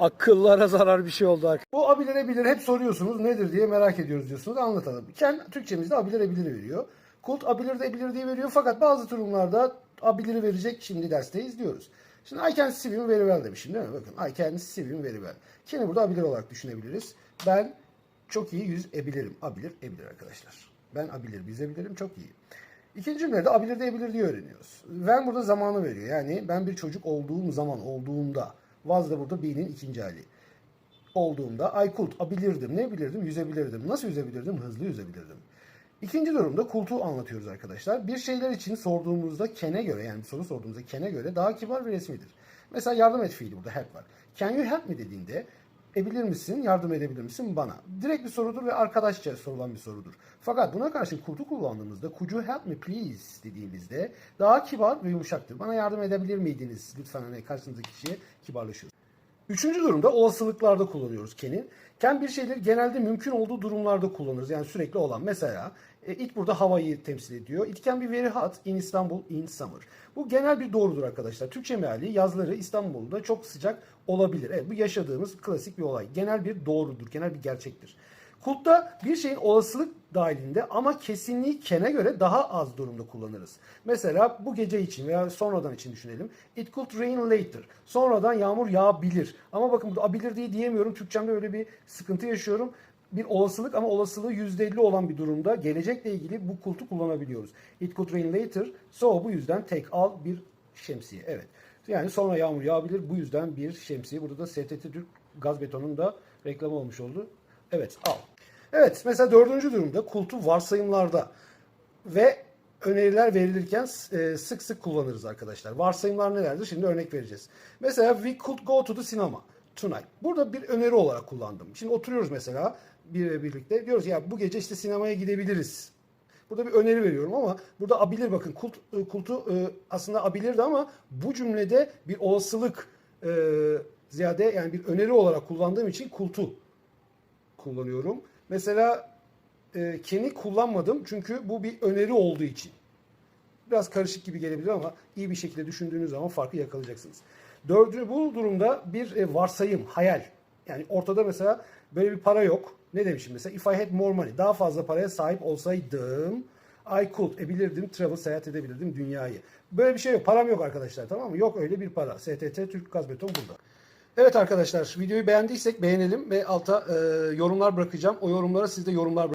Akıllara zarar bir şey oldu. Bu abilere bilir hep soruyorsunuz nedir diye merak ediyoruz diyorsunuz. Anlatalım. Ken Türkçemizde abilere bilir veriyor. Kult abilir de bilir diye veriyor fakat bazı durumlarda abiliri verecek şimdi derste izliyoruz. Şimdi I can swim very well demişim değil mi? Bakın I can swim very well. Ken'i burada abilir olarak düşünebiliriz. Ben çok iyi yüzebilirim. Abilir, ebilir arkadaşlar. Ben abilir, yüzebilirim çok iyi. İkinci cümlede abilir de ebilir diye öğreniyoruz. When burada zamanı veriyor. Yani ben bir çocuk olduğum zaman, olduğumda. Was da burada be'nin ikinci hali. Olduğumda I could, abilirdim. Ne bilirdim? Yüzebilirdim. Nasıl yüzebilirdim? Hızlı yüzebilirdim. İkinci durumda kultu anlatıyoruz arkadaşlar. Bir şeyler için sorduğumuzda kene göre yani soru sorduğumuzda kene göre daha kibar ve resmidir. Mesela yardım et fiili burada help var. Can you help me dediğinde ebilir misin, yardım edebilir misin bana? Direkt bir sorudur ve arkadaşça sorulan bir sorudur. Fakat buna karşı kultu kullandığımızda could you help me please dediğimizde daha kibar ve yumuşaktır. Bana yardım edebilir miydiniz? Lütfen hani karşınızdaki kişiye kibarlaşıyoruz. Üçüncü durumda olasılıklarda kullanıyoruz can'i. Can bir şeyleri genelde mümkün olduğu durumlarda kullanırız. Yani sürekli olan. Mesela e, it burada havayı temsil ediyor. It can be very hot in Istanbul in summer. Bu genel bir doğrudur arkadaşlar. Türkçe meali yazları İstanbul'da çok sıcak olabilir. Evet bu yaşadığımız klasik bir olay. Genel bir doğrudur. Genel bir gerçektir. Kultta bir şeyin olasılık dahilinde ama kesinliği kene göre daha az durumda kullanırız. Mesela bu gece için veya sonradan için düşünelim. It could rain later. Sonradan yağmur yağabilir. Ama bakın burada abilir diye diyemiyorum. Türkçemde öyle bir sıkıntı yaşıyorum. Bir olasılık ama olasılığı %50 olan bir durumda gelecekle ilgili bu kultu kullanabiliyoruz. It could rain later. So bu yüzden take al bir şemsiye. Evet. Yani sonra yağmur yağabilir. Bu yüzden bir şemsiye. Burada da STT Türk gaz betonun da reklamı olmuş oldu. Evet al. Evet mesela dördüncü durumda kultu varsayımlarda ve öneriler verilirken e, sık sık kullanırız arkadaşlar. Varsayımlar nelerdir? Şimdi örnek vereceğiz. Mesela we could go to the cinema tonight. Burada bir öneri olarak kullandım. Şimdi oturuyoruz mesela bir birlikte. Diyoruz ya bu gece işte sinemaya gidebiliriz. Burada bir öneri veriyorum ama burada abilir bakın kult, e, kultu e, aslında abilirdi ama bu cümlede bir olasılık ziyade yani bir öneri olarak kullandığım için kultu kullanıyorum. Mesela e, Ken'i kullanmadım çünkü bu bir öneri olduğu için. Biraz karışık gibi gelebilir ama iyi bir şekilde düşündüğünüz zaman farkı yakalayacaksınız. Dördüncü bu durumda bir e, varsayım, hayal. Yani ortada mesela böyle bir para yok. Ne demişim mesela? If I had more money. Daha fazla paraya sahip olsaydım I could ebilirdim, travel, seyahat edebilirdim dünyayı. Böyle bir şey yok. Param yok arkadaşlar tamam mı? Yok öyle bir para. STT Türk Gaz Beton burada. Evet arkadaşlar videoyu beğendiysek beğenelim ve alta e, yorumlar bırakacağım. O yorumlara siz de yorumlar bırakın.